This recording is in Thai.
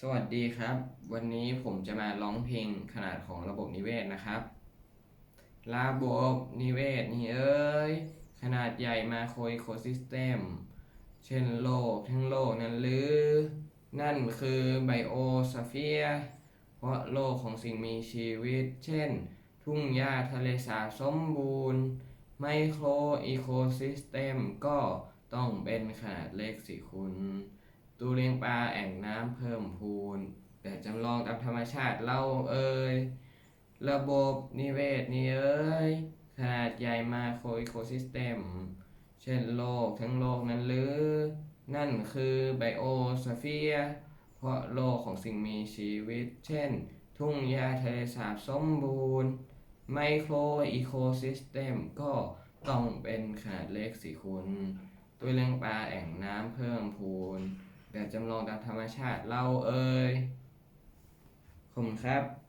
สวัสดีครับ วันนี้ผมจะมาร้องเพลงขนาดของระบบนิเวศนะครับ ระบบนิเวศนี่เอ้ย ขนาดใหญ่มาโคร e โคซิสเต็ม เช่นโลกทั้งโลกนั้นหรือ นั่นคือไบโอสเฟียร์เพราะโลกของสิ่งมีชีวิต เช่น ทุ่งหญ้าทะเลสาบสมบูรณ์ ไมโครอีโคซิสเต็มก็ต้องเป็นขนาดเล็กสิคุณ ตู้เลี้ยงปลาแอ่งน้ำเพิ่มพูน แต่จำลองตามธรรมชาติเล่าเอ่ยระบบนิเวศนี่เอ้ยขนาดใหญ่มาโคร e โคซิสเต็ม เช่นโลกทั้งโลกนั้นหรือ นั่นคือไบโอสเฟียร์เพราะโลกของสิ่งมีชีวิต เช่น ทุ่งหญ้าทะเลสาบสมบูรณ์ ไมโครอีโคซิสเต็มก็ต้องเป็นขนาดเล็กสิคุณตัวเลี้ยงปลาแอ่งน้ำเพิ่มพูน แต่จำลองตามธรรมชาติเล่าเอ่ยขอบคุณครับ